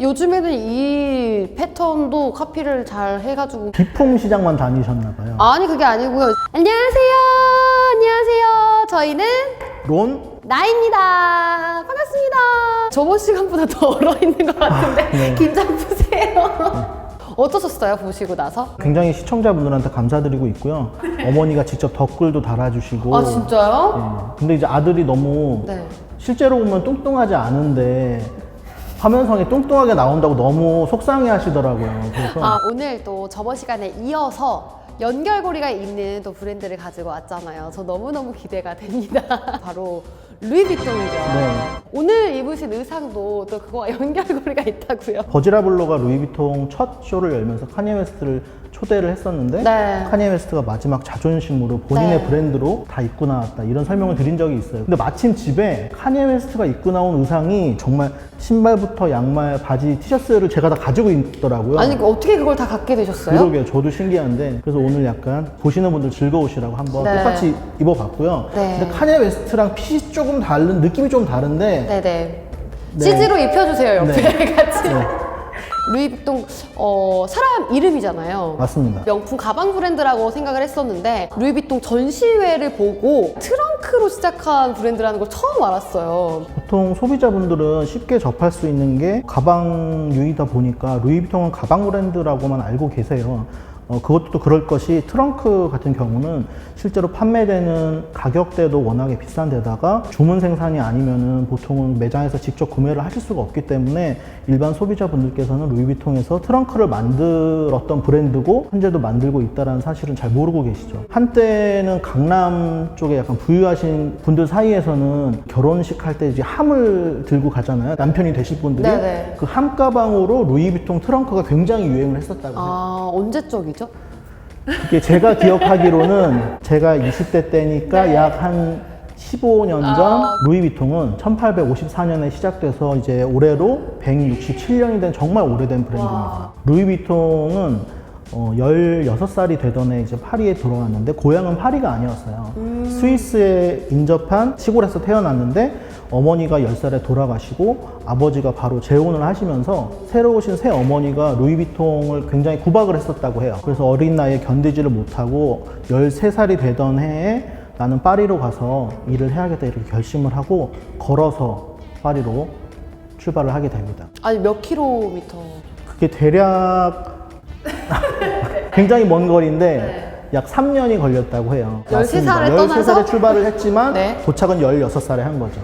요즘에는 이 패턴도 카피를 잘 해가지고 기품 시장만 다니셨나 봐요. 아니 그게 아니고요. 안녕하세요. 안녕하세요. 저희는 론? 나입니다. 반갑습니다. 저번 시간보다 더 얼어 있는 것 같은데 네. 긴장 푸세요. 어떠셨어요 보시고 나서? 굉장히 시청자분들한테 감사드리고 있고요. 어머니가 직접 댓글도 달아주시고. 아 진짜요? 네. 근데 이제 아들이 너무 네. 실제로 보면 뚱뚱하지 않은데 화면상에 뚱뚱하게 나온다고 너무 속상해 하시더라고요. 그래서 아 오늘 또 저번 시간에 이어서 연결고리가 있는 또 브랜드를 가지고 왔잖아요. 저 너무너무 기대가 됩니다. 바로 루이비통이죠. 네. 오늘 입으신 의상도 또 그거와 연결고리가 있다고요. 버지라블로가 루이비통 첫 쇼를 열면서 카니에 웨스트를 초대를 했었는데 네. 카니에 웨스트가 마지막 자존심으로 본인의 네. 브랜드로 다 입고 나왔다 이런 설명을 드린 적이 있어요. 근데 마침 집에 카니에 웨스트가 입고 나온 의상이 정말 신발부터 양말, 바지, 티셔츠를 제가 다 가지고 있더라고요. 아니 어떻게 그걸 다 갖게 되셨어요? 그러게요. 저도 신기한데 그래서 오늘 약간 보시는 분들 즐거우시라고 한번 네. 똑같이 입어봤고요. 네. 근데 카니에 웨스트랑 핏이 조금 다른 느낌이 좀 다른데 네네. 네. CG로 입혀주세요 옆에 같이. 네. 루이비통 어, 사람 이름이잖아요. 맞습니다. 명품 가방 브랜드라고 생각을 했었는데 루이비통 전시회를 보고 트렁크로 시작한 브랜드라는 걸 처음 알았어요. 보통 소비자분들은 쉽게 접할 수 있는 게 가방류이다 보니까 루이비통은 가방 브랜드라고만 알고 계세요. 어, 그것도 또 그럴 것이 트렁크 같은 경우는 실제로 판매되는 가격대도 워낙에 비싼 데다가 주문 생산이 아니면은 보통은 매장에서 직접 구매를 하실 수가 없기 때문에 일반 소비자분들께서는 루이비통에서 트렁크를 만들었던 브랜드고 현재도 만들고 있다는 사실은 잘 모르고 계시죠. 한때는 강남 쪽에 약간 부유하신 분들 사이에서는 결혼식 할 때 이제 함을 들고 가잖아요. 남편이 되실 분들이 네네. 그 함 가방으로 루이비통 트렁크가 굉장히 유행을 했었다고 해요. 아 언제적이죠? 이게 제가 기억하기로는 제가 20대 때니까 약한 15년 전 아. 루이비통은 1854년에 시작돼서 이제 올해로 167년이 된 정말 오래된 브랜드입니다. 와. 루이비통은 어, 16살이 되던 해 이제 파리에 들어왔는데 고향은 파리가 아니었어요. 스위스에 인접한 시골에서 태어났는데 어머니가 10살에 돌아가시고 아버지가 바로 재혼을 하시면서 새로 오신 새 어머니가 루이비통을 굉장히 구박을 했었다고 해요. 그래서 어린 나이에 견디지를 못하고 13살이 되던 해에 나는 파리로 가서 일을 해야겠다 이렇게 결심을 하고 걸어서 파리로 출발을 하게 됩니다. 아니 몇 킬로미터? 그게 대략 굉장히 먼 거리인데 약 3년이 걸렸다고 해요. 13살에 맞습니다. 떠나서? 13살에 출발을 했지만 네. 도착은 16살에 한 거죠.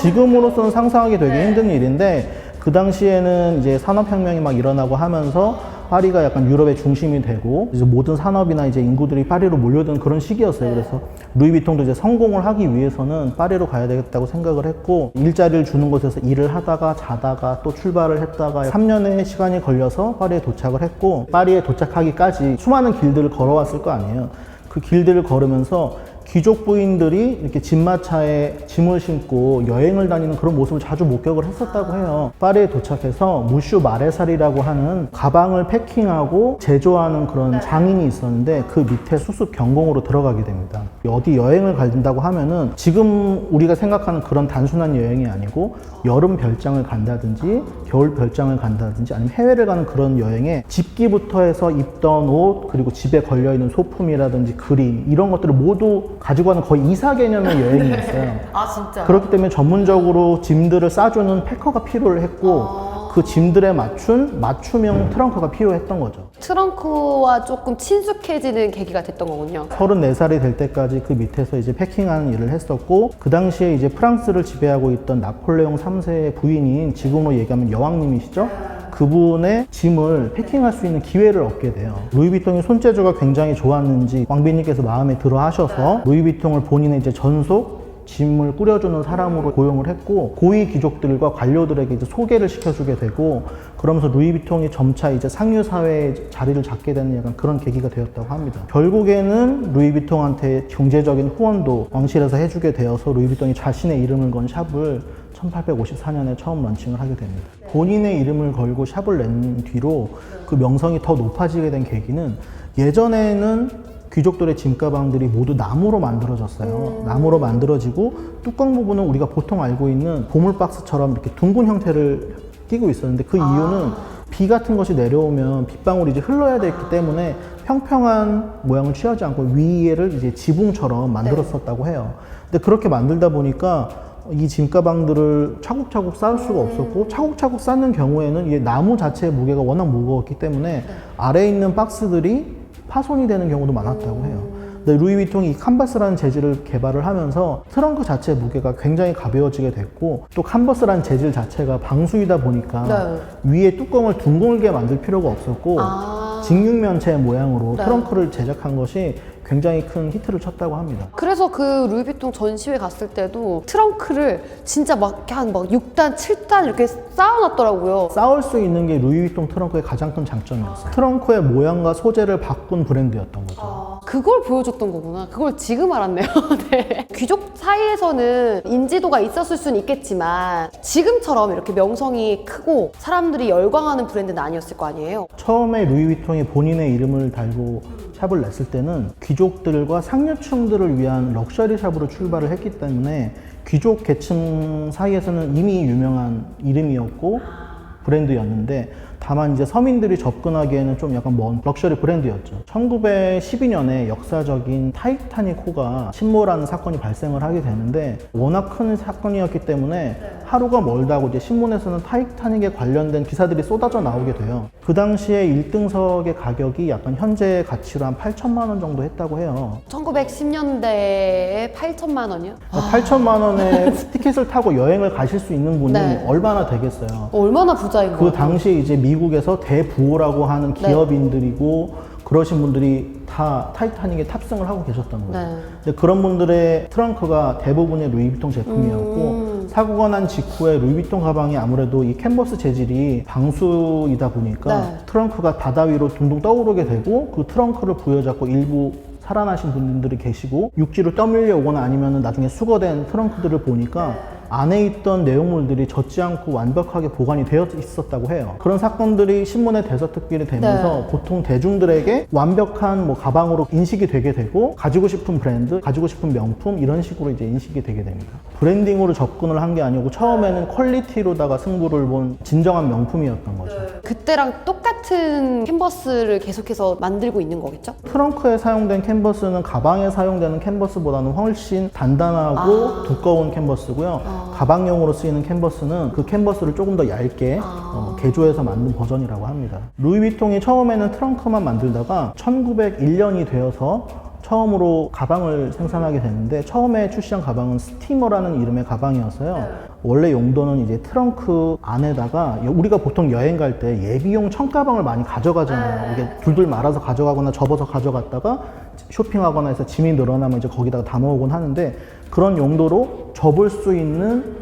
지금으로서는 상상하기 되게 힘든 일인데 그 당시에는 이제 산업혁명이 막 일어나고 하면서 파리가 약간 유럽의 중심이 되고 이제 모든 산업이나 이제 인구들이 파리로 몰려드는 그런 시기였어요. 그래서 루이비통도 이제 성공을 하기 위해서는 파리로 가야 되겠다고 생각을 했고 일자리를 주는 곳에서 일을 하다가 자다가 또 출발을 했다가 3년의 시간이 걸려서 파리에 도착을 했고 파리에 도착하기까지 수많은 길들을 걸어왔을 거 아니에요. 그 길들을 걸으면서 귀족 부인들이 이렇게 짐마차에 짐을 싣고 여행을 다니는 그런 모습을 자주 목격을 했었다고 해요. 파리에 도착해서 무슈 마레살이라고 하는 가방을 패킹하고 제조하는 그런 장인이 있었는데 그 밑에 수습 경공으로 들어가게 됩니다. 어디 여행을 간다고 하면은 지금 우리가 생각하는 그런 단순한 여행이 아니고 여름 별장을 간다든지 겨울 별장을 간다든지 아니면 해외를 가는 그런 여행에 집기부터 해서 입던 옷 그리고 집에 걸려 있는 소품이라든지 그림 이런 것들을 모두 가지고 가는 거의 이사 개념의 여행이었어요. 아 진짜? 그렇기 때문에 전문적으로 짐들을 싸주는 패커가 필요를 했고 그 짐들에 맞춘 맞춤형 트렁크가 필요했던 거죠. 트렁크와 조금 친숙해지는 계기가 됐던 거군요. 34살이 될 때까지 그 밑에서 이제 패킹하는 일을 했었고 그 당시에 이제 프랑스를 지배하고 있던 나폴레옹 3세의 부인인 지금으로 얘기하면 여왕님이시죠. 그분의 짐을 패킹할 수 있는 기회를 얻게 돼요. 루이비통의 손재주가 굉장히 좋았는지 왕비님께서 마음에 들어 하셔서 루이비통을 본인의 이제 전속 짐을 꾸려주는 사람으로 고용을 했고 고위 귀족들과 관료들에게 이제 소개를 시켜주게 되고 그러면서 루이비통이 점차 이제 상류 사회에 자리를 잡게 되는 약간 그런 계기가 되었다고 합니다. 결국에는 루이비통한테 경제적인 후원도 왕실에서 해주게 되어서 루이비통이 자신의 이름을 건 샵을 1854년에 처음 런칭을 하게 됩니다. 본인의 이름을 걸고 샵을 낸 뒤로 그 명성이 더 높아지게 된 계기는 예전에는 귀족들의 짐가방들이 모두 나무로 만들어졌어요. 나무로 만들어지고 뚜껑 부분은 우리가 보통 알고 있는 보물 박스처럼 이렇게 둥근 형태를 끼고 있었는데 그 이유는 비 같은 것이 내려오면 빗방울이 이제 흘러야 되기 때문에 평평한 모양을 취하지 않고 위에를 이제 지붕처럼 만들었었다고 해요. 근데 그렇게 만들다 보니까 이 짐가방들을 차곡차곡 쌓을 수가 없었고 차곡차곡 쌓는 경우에는 이게 나무 자체의 무게가 워낙 무거웠기 때문에 아래에 있는 박스들이 파손이 되는 경우도 많았다고 해요. 근데 루이비통이 이 칸버스라는 재질을 개발을 하면서 트렁크 자체의 무게가 굉장히 가벼워지게 됐고 또 칸버스라는 재질 자체가 방수이다 보니까 네. 위에 뚜껑을 둥글게 만들 필요가 없었고 아. 직육면체 모양으로 네. 트렁크를 제작한 것이 굉장히 큰 히트를 쳤다고 합니다. 그래서 그 루이비통 전시회 갔을 때도 트렁크를 진짜 막 한막 6단, 7단 이렇게 쌓아놨더라고요. 쌓을 수 있는 게 루이비통 트렁크의 가장 큰 장점이었어요. 트렁크의 모양과 소재를 바꾼 브랜드였던 거죠. 그걸 보여줬던 거구나. 그걸 지금 알았네요. 네. 귀족 사이에서는 인지도가 있었을 수는 있겠지만 지금처럼 이렇게 명성이 크고 사람들이 열광하는 브랜드는 아니었을 거 아니에요. 처음에 루이비통이 본인의 이름을 달고 샵을 냈을 때는 귀족들과 상류층들을 위한 럭셔리 샵으로 출발을 했기 때문에 귀족 계층 사이에서는 이미 유명한 이름이었고 브랜드였는데 다만 이제 서민들이 접근하기에는 좀 약간 먼 럭셔리 브랜드였죠. 1912년에 역사적인 타이타닉 호가 침몰하는 사건이 발생을 하게 되는데 워낙 큰 사건이었기 때문에 하루가 멀다고 이제 신문에서는 타이타닉에 관련된 기사들이 쏟아져 나오게 돼요. 그 당시에 1등석의 가격이 약간 현재 가치로 한 8천만 원 정도 했다고 해요. 1910년대에 8천만 원이요? 8천만 원에 티켓을 타고 여행을 가실 수 있는 분이 네. 얼마나 되겠어요. 얼마나 부자인 그 거예요? 당시에 이제 미국 에서 대부호라고 하는 네. 기업인들이고 그러신 분들이 다 타이타닉에 탑승을 하고 계셨던 거죠. 네. 근데 그런 분들의 트렁크가 대부분의 루이비통 제품이었고 음. 사고가 난 직후에 루이비통 가방이 아무래도 이 캔버스 재질이 방수이다 보니까 네. 트렁크가 바다 위로 둥둥 떠오르게 되고 그 트렁크를 부여잡고 일부 살아나신 분들이 계시고 육지로 떠밀려 오거나 아니면 나중에 수거된 트렁크들을 보니까 안에 있던 내용물들이 젖지 않고 완벽하게 보관이 되어 있었다고 해요. 그런 사건들이 신문에 대서특필이 되면서 네. 보통 대중들에게 완벽한 뭐 가방으로 인식이 되게 되고 가지고 싶은 브랜드, 가지고 싶은 명품 이런 식으로 이제 인식이 되게 됩니다. 브랜딩으로 접근을 한 게 아니고 처음에는 퀄리티로다가 승부를 본 진정한 명품이었던 거죠. 그때랑 똑같은 캔버스를 계속해서 만들고 있는 거겠죠? 트렁크에 사용된 캔버스는 가방에 사용되는 캔버스보다는 훨씬 단단하고 두꺼운 캔버스고요. 가방용으로 쓰이는 캔버스는 그 캔버스를 조금 더 얇게 어, 개조해서 만든 버전이라고 합니다. 루이비통이 처음에는 트렁크만 만들다가 1901년이 되어서 처음으로 가방을 생산하게 됐는데 처음에 출시한 가방은 스티머라는 이름의 가방이었어요. 원래 용도는 이제 트렁크 안에다가 우리가 보통 여행 갈 때 예비용 청가방을 많이 가져가잖아요. 이게 둘둘 말아서 가져가거나 접어서 가져갔다가 쇼핑하거나 해서 짐이 늘어나면 이제 거기다가 담아오곤 하는데 그런 용도로 접을 수 있는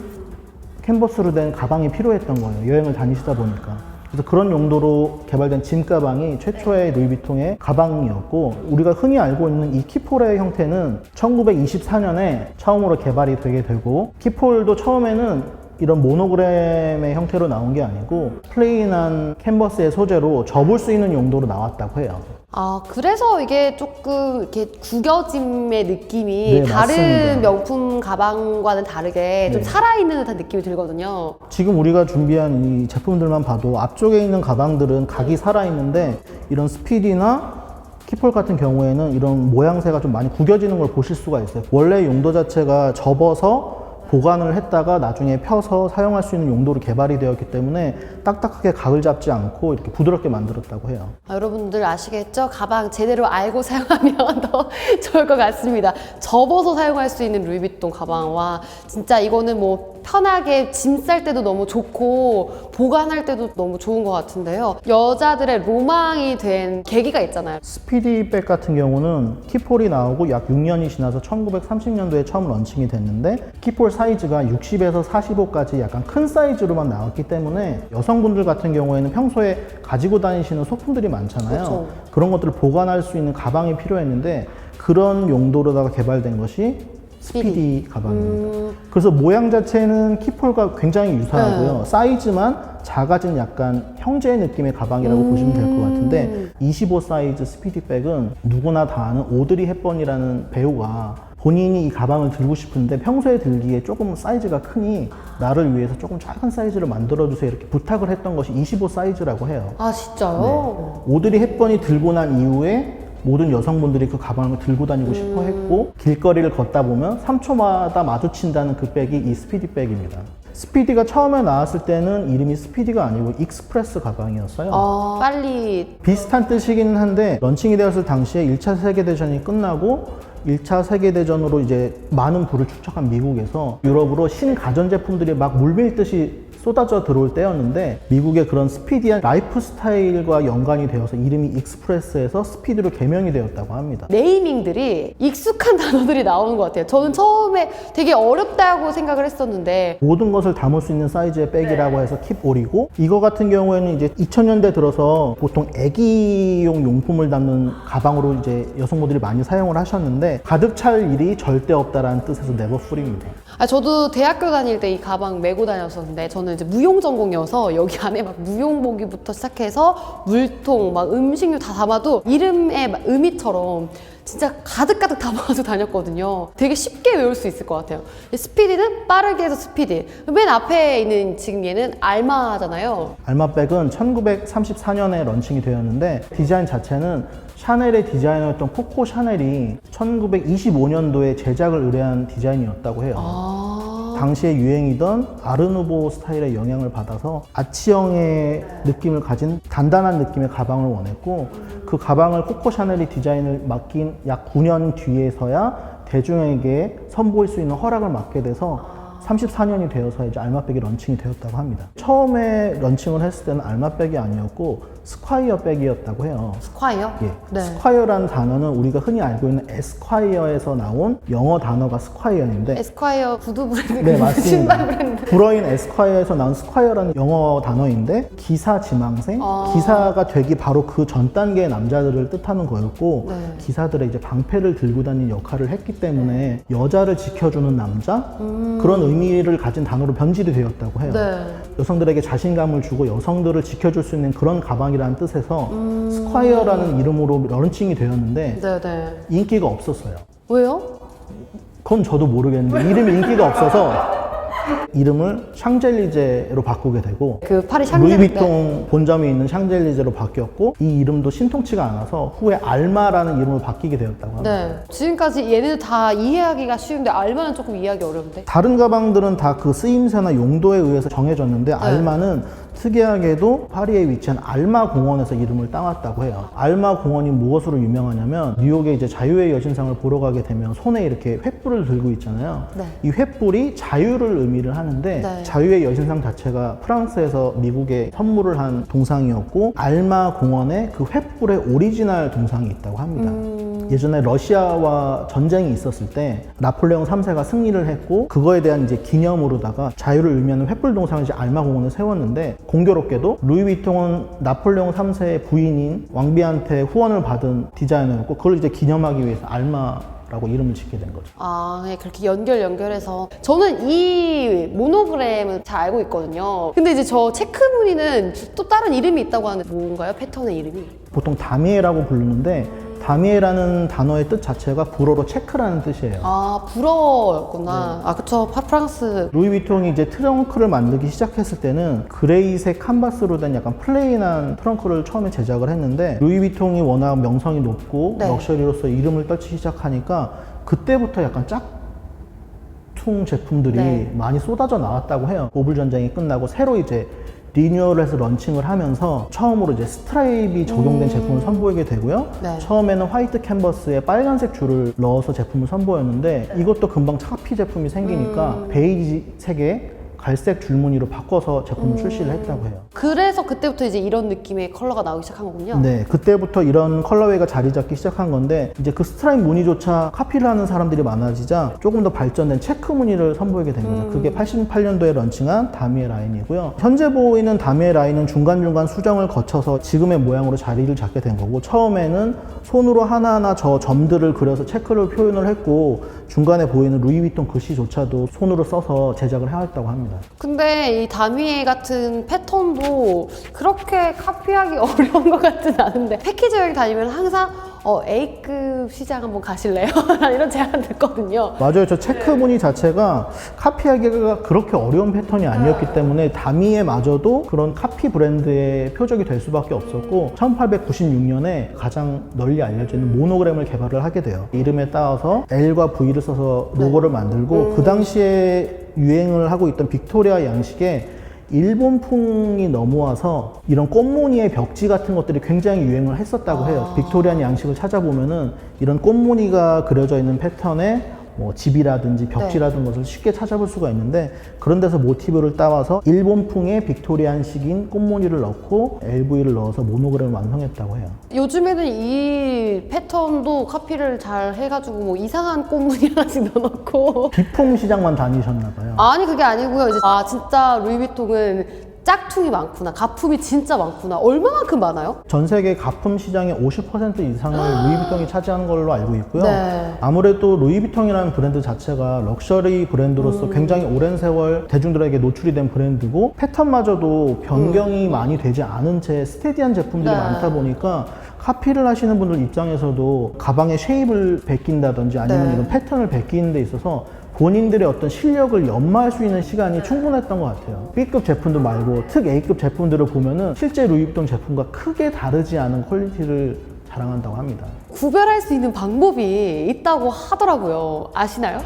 캔버스로 된 가방이 필요했던 거예요. 여행을 다니시다 보니까. 그래서 그런 용도로 개발된 짐 가방이 최초의 루이비통의 가방이었고 우리가 흔히 알고 있는 이 키폴의 형태는 1924년에 처음으로 개발이 되게 되고 키폴도 처음에는 이런 모노그램의 형태로 나온 게 아니고 플레인한 캔버스의 소재로 접을 수 있는 용도로 나왔다고 해요. 아, 그래서 이게 조금 이렇게 구겨짐의 느낌이 네, 다른 맞습니다. 명품 가방과는 다르게 좀 네. 살아있는 듯한 느낌이 들거든요. 지금 우리가 준비한 이 제품들만 봐도 앞쪽에 있는 가방들은 각이 살아있는데 이런 스피디나 키폴 같은 경우에는 이런 모양새가 좀 많이 구겨지는 걸 보실 수가 있어요. 원래 용도 자체가 접어서 보관을 했다가 나중에 펴서 사용할 수 있는 용도로 개발이 되었기 때문에 딱딱하게 각을 잡지 않고 이렇게 부드럽게 만들었다고 해요. 아, 여러분들 아시겠죠? 가방 제대로 알고 사용하면 더 좋을 것 같습니다. 접어서 사용할 수 있는 루이비통 가방 와 진짜 이거는 뭐 편하게 짐 쌀 때도 너무 좋고 보관할 때도 너무 좋은 것 같은데요. 여자들의 로망이 된 계기가 있잖아요. 스피디백 같은 경우는 키폴이 나오고 약 6년이 지나서 1930년도에 처음 런칭이 됐는데 키폴 사이즈가 60에서 45까지 약간 큰 사이즈로만 나왔기 때문에 여성분들 같은 경우에는 평소에 가지고 다니시는 소품들이 많잖아요. 그렇죠. 그런 것들을 보관할 수 있는 가방이 필요했는데 그런 용도로다가 개발된 것이 스피디 가방입니다. 그래서 모양 자체는 키폴과 굉장히 유사하고요. 사이즈만 작아진 약간 형제 느낌의 가방이라고 보시면 될 것 같은데 25 사이즈 스피디백은 누구나 다 아는 오드리 헵번이라는 배우가 본인이 이 가방을 들고 싶은데 평소에 들기에 조금 사이즈가 크니 나를 위해서 조금 작은 사이즈를 만들어주세요 이렇게 부탁을 했던 것이 25 사이즈라고 해요. 아 진짜요? 오드리 헵번이 들고 난 이후에 모든 여성분들이 그 가방을 들고 다니고 싶어 했고 길거리를 걷다 보면 3초마다 마주친다는 그 백이 이 스피디 백입니다. 스피디가 처음에 나왔을 때는 이름이 스피디가 아니고 익스프레스 가방이었어요. 아, 빨리 비슷한 뜻이긴 한데 런칭이 되었을 당시에 1차 세계대전이 끝나고 1차 세계대전으로 이제 많은 부를 축적한 미국에서 유럽으로 신가전제품들이 막 물밀듯이 쏟아져 들어올 때였는데 미국의 그런 스피디한 라이프 스타일과 연관이 되어서 이름이 익스프레스에서 스피드로 개명이 되었다고 합니다. 네이밍들이 익숙한 단어들이 나오는 것 같아요. 저는 처음에 되게 어렵다고 생각을 했었는데 모든 것을 담을 수 있는 사이즈의 백이라고 해서 킵올이고 이거 같은 경우에는 이제 2000년대 들어서 보통 애기용 용품을 담는 가방으로 이제 여성분들이 많이 사용을 하셨는데 가득 찰 일이 절대 없다라는 뜻에서 네버 풀입니다. 아, 저도 대학교 다닐 때 이 가방 메고 다녔었는데 저는 이제 무용 전공이어서 여기 안에 막 무용복이부터 시작해서 물통 막 음식료 다 담아도 이름의 막 의미처럼 진짜 가득가득 담아가지고 다녔거든요. 되게 쉽게 외울 수 있을 것 같아요. 이 스피디는 빠르게 해서 스피디. 맨 앞에 있는 지금 얘는 알마잖아요. 알마백은 1934년에 런칭이 되었는데 디자인 자체는 샤넬의 디자이너였던 코코 샤넬이 1925년도에 제작을 의뢰한 디자인이었다고 해요. 아. 당시에 유행이던 아르누보 스타일의 영향을 받아서 아치형의 느낌을 가진 단단한 느낌의 가방을 원했고 그 가방을 코코 샤넬이 디자인을 맡긴 약 9년 뒤에서야 대중에게 선보일 수 있는 허락을 맡게 돼서 34년이 되어서 이제 알마백이 런칭이 되었다고 합니다. 처음에 런칭을 했을 때는 알마백이 아니었고 스콰이어 백이었다고 해요. 스콰이어? 예. 네. 스콰이어라는 단어는 우리가 흔히 알고 있는 에스콰이어에서 나온 영어 단어가 스콰이어인데 에스콰이어 구두 브랜드, 네, 맞습니다. 신발 브랜드. 불어인 에스콰이어에서 나온 스콰이어라는 영어 단어인데 기사 지망생, 아. 기사가 되기 바로 그 전 단계의 남자들을 뜻하는 거였고 네. 기사들의 이제 방패를 들고 다니는 역할을 했기 때문에 여자를 지켜주는 남자 그런 의미 를 가진 단어로 변질이 되었다고 해요. 음. 네. 여성들에게 자신감을 주고 여성들을 지켜줄 수 있는 그런 가방이라는 뜻에서 음. 스콰이어라는 이름으로 런칭이 되었는데 네네. 인기가 없었어요. 왜요? 그건 저도 모르겠는데 이름이 인기가 없어서 이름을 샹젤리제로 바꾸게 되고 그 파리 샹젤 네. 루이비통 본점이 있는 샹젤리제로 바뀌었고 이 이름도 신통치가 않아서 후에 알마라는 이름으로 바뀌게 되었다고 합니다. 네. 지금까지 얘네들 다 이해하기가 쉬운데 알마는 조금 이해하기 어려운데. 다른 가방들은 다 그 쓰임새나 용도에 의해서 정해졌는데 네. 알마는 특이하게도 파리에 위치한 알마 공원에서 이름을 따왔다고 해요. 알마 공원이 무엇으로 유명하냐면 뉴욕에 이제 자유의 여신상을 보러 가게 되면 손에 이렇게 횃불을 들고 있잖아요. 네. 이 횃불이 자유를 의미를 하는데 네. 자유의 여신상 자체가 프랑스에서 미국에 선물을 한 동상이었고 알마 공원에 그 횃불의 오리지널 동상이 있다고 합니다. 음. 예전에 러시아와 전쟁이 있었을 때 나폴레옹 3세가 승리를 했고 그거에 대한 이제 기념으로다가 자유를 의미하는 횃불 동상을 이제 알마 공원에 세웠는데 공교롭게도 루이비통은 나폴레옹 3세의 부인인 왕비한테 후원을 받은 디자이너였고 그걸 이제 기념하기 위해서 알마 라고 이름을 짓게 된 거죠. 아, 네, 그렇게 연결 연결해서 저는 이 모노그램은 잘 알고 있거든요. 근데 이제 저 체크 무늬는 또 다른 이름이 있다고 하는데 뭔가요? 패턴의 이름이? 보통 다미에라고 부르는데 다미에라는 단어의 뜻 자체가 불어로 체크라는 뜻이에요. 아, 불어였구나. 아, 그쵸. 파 프랑스. 루이 비통이 이제 트렁크를 만들기 시작했을 때는 그레이색 칸바스로 된 약간 플레인한 트렁크를 처음에 제작을 했는데 루이 비통이 워낙 명성이 높고 네. 럭셔리로서 이름을 떨치기 시작하니까 그때부터 약간 짝퉁 제품들이 네. 많이 쏟아져 나왔다고 해요. 오불 전쟁이 끝나고 새로 이제 리뉴얼을 해서 런칭을 하면서 처음으로 이제 스트라이비 적용된 제품을 선보이게 되고요. 음. 네. 처음에는 화이트 캔버스에 빨간색 줄을 넣어서 제품을 선보였는데 이것도 금방 카피 제품이 생기니까 음. 베이지색에 갈색 줄무늬로 바꿔서 제품을 음. 출시를 했다고 해요. 그래서 그때부터 이제 이런 느낌의 컬러가 나오기 시작한 거군요. 네, 그때부터 이런 컬러웨이가 자리 잡기 시작한 건데 이제 그 스트라이프 무늬조차 카피를 하는 사람들이 많아지자 조금 더 발전된 체크 무늬를 선보이게 된 거죠. 그게 88년도에 런칭한 다미에 라인이고요. 현재 보이는 다미에 라인은 중간중간 수정을 거쳐서 지금의 모양으로 자리를 잡게 된 거고 처음에는 손으로 하나하나 저 점들을 그려서 체크를 표현을 했고 중간에 보이는 루이비통 글씨조차도 손으로 써서 제작을 해왔다고 합니다. 근데 이 다미에 같은 패턴도 그렇게 카피하기 어려운 것 같진 않은데 패키지 여행 다니면 항상 어, A급 시장 한번 가실래요? 이런 제안 듣거든요. 맞아요. 저 체크 무늬 자체가 카피하기가 그렇게 어려운 패턴이 아니었기 때문에 다미에마저도 그런 카피 브랜드의 표적이 될 수밖에 없었고 1896년에 가장 널리 알려져 있는 모노그램을 개발을 하게 돼요. 이름에 따라서 L과 V를 써서 로고를 만들고 그 당시에 유행을 하고 있던 빅토리아 양식의 일본풍이 넘어와서 이런 꽃무늬의 벽지 같은 것들이 굉장히 유행을 했었다고 해요. 빅토리안 양식을 찾아보면은 이런 꽃무늬가 그려져 있는 패턴에 뭐 집이라든지 벽지라든 것을 쉽게 찾아볼 수가 있는데 그런 데서 모티브를 따와서 일본풍의 빅토리안식인 꽃무늬를 넣고 LV를 넣어서 모노그램을 완성했다고 해요. 요즘에는 이 패턴도 카피를 잘 해가지고 뭐 이상한 꽃무늬 하나씩 넣어놓고 비품 시장만 다니셨나 봐요. 아니 그게 아니고요. 이제 아 진짜 루이비통은 짝퉁이 많구나. 가품이 진짜 많구나. 얼마만큼 많아요? 전 세계 가품 시장의 50% 이상을 루이비통이 차지하는 걸로 알고 있고요. 네. 아무래도 루이비통이라는 브랜드 자체가 럭셔리 브랜드로서 굉장히 오랜 세월 대중들에게 노출이 된 브랜드고 패턴마저도 변경이 많이 되지 않은 채 스테디한 제품들이 네. 많다 보니까 카피를 하시는 분들 입장에서도 가방의 쉐입을 베낀다든지 아니면 네. 이런 패턴을 베끼는 데 있어서 본인들의 어떤 실력을 연마할 수 있는 시간이 충분했던 것 같아요. B급 제품도 말고 특 A급 제품들을 보면은 실제 루이비통 제품과 크게 다르지 않은 퀄리티를 자랑한다고 합니다. 구별할 수 있는 방법이 있다고 하더라고요. 아시나요?